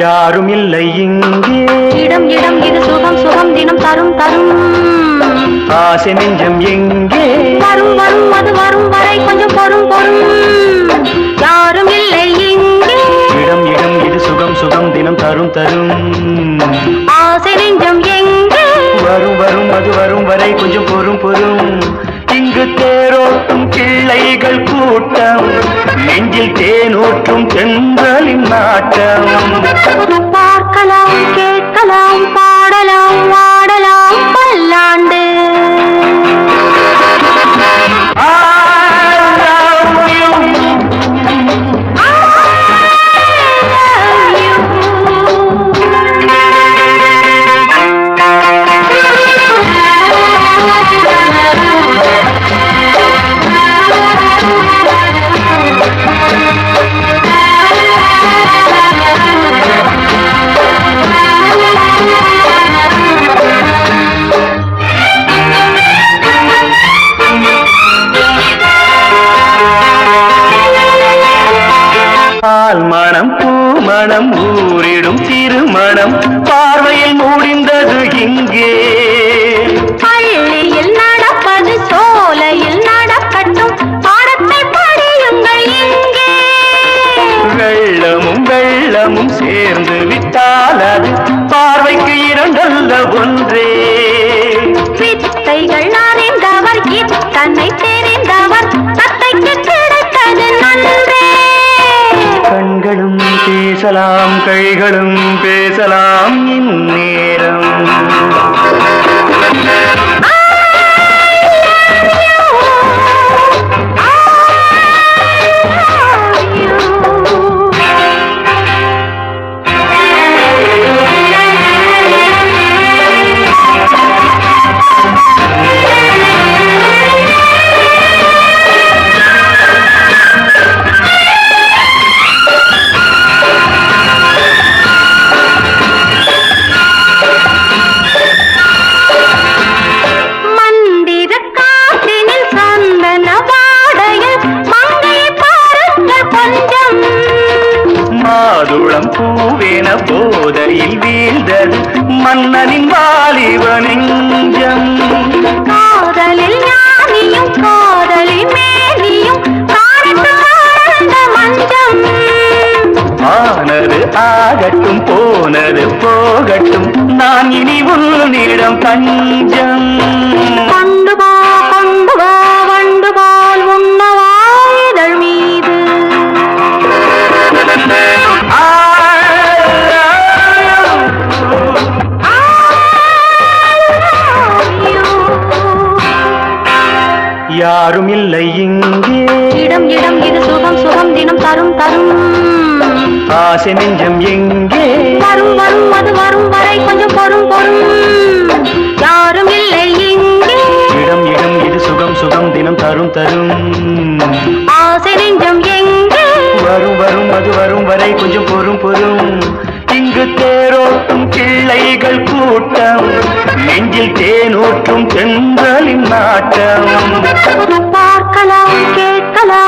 யாரும் இல்லை இங்கே. இடம் இடம் இது சுகம் சுகம் தினம் தரும் தரும். ஆசை நெஞ்சம் எங்கே? வரும் வரும் அது வரும் வரை கொஞ்சம் பொறும் பொறும். யாரும் இல்லை இங்கே. இடம் இடம் இது சுகம் சுகம் தினம் தரும் தரும். ஆசை நெஞ்சம் எங்கே? வரும் வரும் அது வரும் வரை கொஞ்சம் பொறும் பொறும். இங்கு தேரோட்டும் கிள்ளைகள் கூட்டம் நெஞ்சில் தேனூற்றும் தென்றலின் நாட்டம் பார்க்கலாம் கேட்கலாம் பாடலாம். பால் மணம் பூமணம் ஊரிடும் திருமணம். பார்வையில் முடிந்தது இங்கே. பள்ளியில் நடப்பது சோலையில் நடக்கட்டும். பாடத்தை படியுங்கள் இங்கே. வெள்ளமும் வெள்ளமும் சேர்ந்து விட்டால் அது பார்வைக்கு இரண்டல்ல. பேசலாம் கைகளும் பேசலாம் இன்னே பூவேன போதையில் வீழ்ந்தது மன்னனின் வாலிப நெஞ்சம். காதலில் ஞானியும் காதலி மேனியும் ஆனது ஆகட்டும் போனது போகட்டும் நான் இனி உன்னிடம் தஞ்சம் யாரும் இல்லை இங்கே. இடம் இடம் இது சுகம் சுகம் தினம் தரும் தரும். ஆசை நெஞ்சம் எங்கே? வரும் வரும் அது வரும் வரை கொஞ்சம் பொறும் பொறும். யாரும் இல்லை இங்கே. இடம் இடம் இது சுகம் சுகம் தினம் தரும் தரும். ஆசை நெஞ்சம் எங்கே? வரும் வரும் அது வரும் வரை கொஞ்சம் கிள்ளைகள் கூட்டம் நெஞ்சில் தேனூற்றும் தென்றலின் நாட்டம். பார்க்கலாம் கேட்கலாம்.